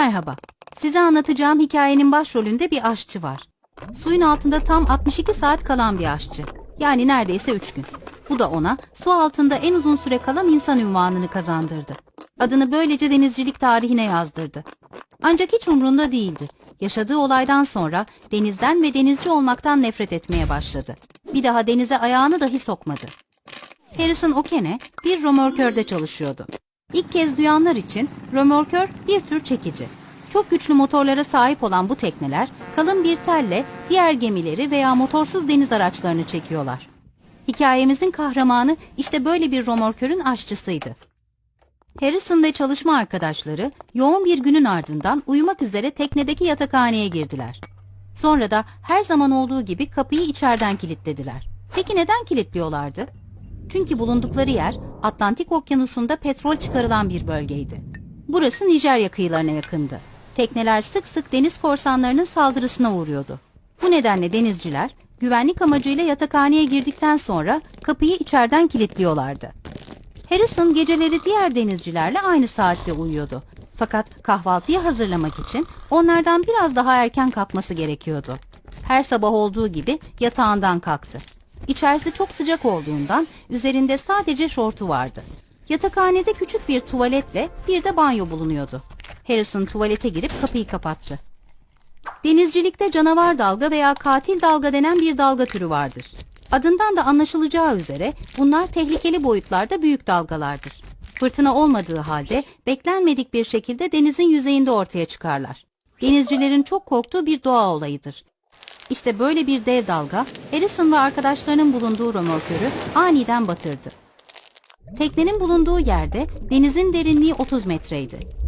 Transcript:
Merhaba. Size anlatacağım hikayenin başrolünde bir aşçı var. Suyun altında tam 62 saat kalan bir aşçı. Yani neredeyse 3 gün. Bu da ona su altında en uzun süre kalan insan ünvanını kazandırdı. Adını böylece denizcilik tarihine yazdırdı. Ancak hiç umrunda değildi. Yaşadığı olaydan sonra denizden ve denizci olmaktan nefret etmeye başladı. Bir daha denize ayağını dahi sokmadı. Harrison Okene bir römorkörde çalışıyordu. İlk kez duyanlar için römorkör bir tür çekici. Çok güçlü motorlara sahip olan bu tekneler kalın bir telle diğer gemileri veya motorsuz deniz araçlarını çekiyorlar. Hikayemizin kahramanı işte böyle bir römorkörün aşçısıydı. Harrison ve çalışma arkadaşları yoğun bir günün ardından uyumak üzere teknedeki yatakhaneye girdiler. Sonra da her zaman olduğu gibi kapıyı içeriden kilitlediler. Peki neden kilitliyorlardı? Çünkü bulundukları yer Atlantik Okyanusu'nda petrol çıkarılan bir bölgeydi. Burası Nijerya kıyılarına yakındı. Tekneler sık sık deniz korsanlarının saldırısına uğruyordu. Bu nedenle denizciler güvenlik amacıyla yatakhaneye girdikten sonra kapıyı içeriden kilitliyorlardı. Harrison geceleri diğer denizcilerle aynı saatte uyuyordu. Fakat kahvaltıyı hazırlamak için onlardan biraz daha erken kalkması gerekiyordu. Her sabah olduğu gibi yatağından kalktı. İçerisi çok sıcak olduğundan üzerinde sadece şortu vardı. Yatakhanede küçük bir tuvaletle bir de banyo bulunuyordu. Harrison tuvalete girip kapıyı kapattı. Denizcilikte canavar dalga veya katil dalga denen bir dalga türü vardır. Adından da anlaşılacağı üzere bunlar tehlikeli boyutlarda büyük dalgalardır. Fırtına olmadığı halde beklenmedik bir şekilde denizin yüzeyinde ortaya çıkarlar. Denizcilerin çok korktuğu bir doğa olayıdır. İşte böyle bir dev dalga Harrison ve arkadaşlarının bulunduğu römorkörü aniden batırdı. Teknenin bulunduğu yerde denizin derinliği 30 metreydi.